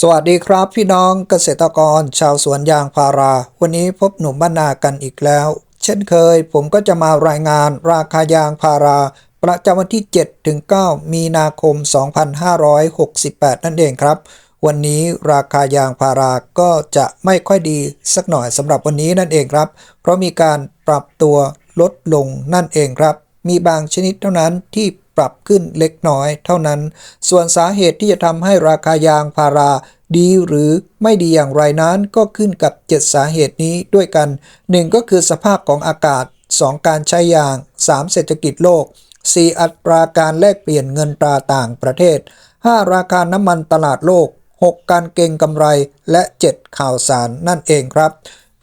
สวัสดีครับพี่น้องเกษตรกรชาวสวนยางพารา วันนี้พบหนุ่มบ้านนากันอีกแล้ว เช่นเคย ผมก็จะมารายงานราคายางพารา ประจำวันที่ 7 ถึง 9 มีนาคม 2568 นั่นเองครับ วันนี้ราคายางพาราก็จะไม่ค่อยดีสักหน่อยสำหรับวันนี้นั่นเองครับ เพราะมีการปรับตัวลดลงนั่นเองครับ มีบางชนิดเท่านั้นที่ ปรับขึ้นเล็กน้อยเท่านั้น ส่วนสาเหตุที่จะทำให้ราคายางพาราดีหรือไม่ดีอย่างไรนั้นก็ขึ้นกับ 7 สาเหตุนี้ด้วยกัน 1 ก็คือสภาพของอากาศ 2 การใช้ยาง 3 เศรษฐกิจโลก 4 อัตราการแลกเปลี่ยนเงินตราต่างประเทศ 5 ราคาน้ำมันตลาดโลก 6 การเก็งกำไรและ 7 ข่าวสารนั่นเองครับ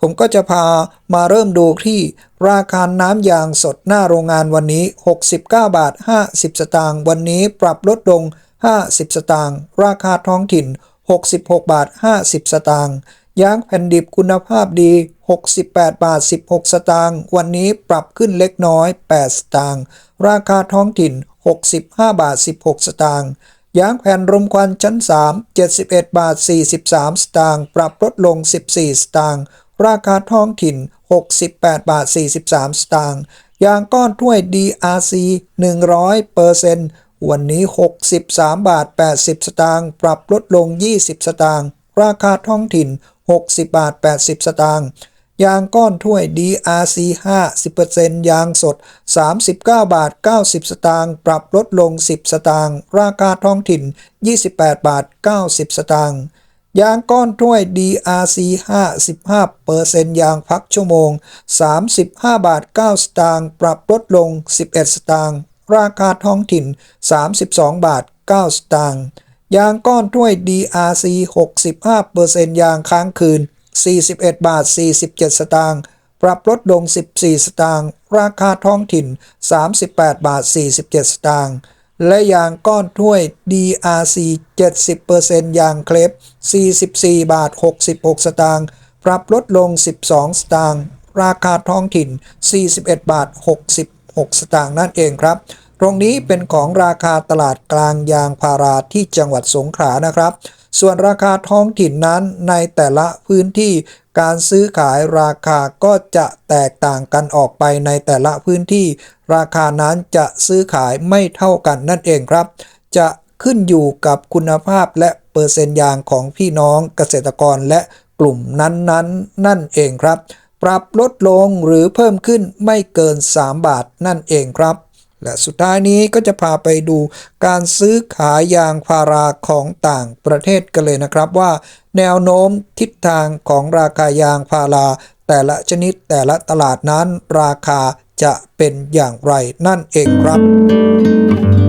ผมก็จะพามาเริ่มดูที่ราคาน้ำยางสดหน้าโรงงานวันนี้ 69 บาท 50 สตางค์วันนี้ปรับลดลง 50 สตางค์ราคาท้องถิ่น 66 บาท 50 สตางค์ยางแผ่นดิบคุณภาพดี 68 บาท 16 สตางค์วันนี้ปรับขึ้นเล็กน้อย 8 สตางค์ราคาท้องถิ่น 65 บาท 16 สตางค์ยางแผ่นรมควันชั้น 3 71 บาท 43 สตางค์ปรับลดลง 14 สตางค์ ราคาท้องถิ่น 68 บาท 43 สตางค์ยางก้อนถ้วย DRC 100เปอร์เซ็นต์วันนี้ 63 บาท 80 สตางค์ปรับลดลง 20 สตางค์ราคาท้องถิ่น 60 บาท 80 สตางค์ยางก้อนถ้วย DRC 50%ยางสด 39 บาท 90 สตางค์ปรับลดลง 10 สตางค์ราคาท้องถิ่น 28 บาท 90 สตางค์ ยางก้อนถ้วย DRC 55เปอร์เซ็นต์ยางพักชั่วโมง 35 บาท 9 สตางค์ ปรับลดลง 11 สตางค์ ราคาท้องถิ่น 32 บาท 9 สตางค์ ยางก้อนถ้วย DRC 65เปอร์เซ็นต์ยางค้างคืน 41 บาท 47 สตางค์ ปรับลดลง 14 สตางค์ ราคาท้องถิ่น 38 บาท 47 สตางค์ และยางก้อนถ้วย DRC 70%ยางเคลป44 บาท 66 สตางค์ ปรับลดลง 12 สตางค์ ราคาท้องถิ่น 41 บาท 66 สตางค์นั่นเองครับ ตรงนี้เป็นของราคาตลาดกลางยางพาราที่จังหวัดสงขลานะครับ ส่วนราคาท้องถิ่นนั้นในแต่ละพื้นที่ การซื้อขายราคาก็จะแตกต่างกันออกไปในแต่ละพื้นที่ ราคานั้นจะซื้อขายไม่เท่ากันนั่นเองครับ จะขึ้นอยู่กับคุณภาพและเปอร์เซ็นต์ยางของพี่น้องเกษตรกรและกลุ่มนั้นๆนนนั่นเองครับ ปรับลดลงหรือเพิ่มขึ้นไม่เกิน 3 บาทนั่นเองครับ และสุดท้ายนี้ก็จะพาไปดูการซื้อขายยางพาราของต่างประเทศกันเลยนะครับว่า แนวโน้มทิศทางของราคายางพารา แต่ละชนิดแต่ละตลาดนั้นราคาจะเป็นอย่างไรนั่นเองครับ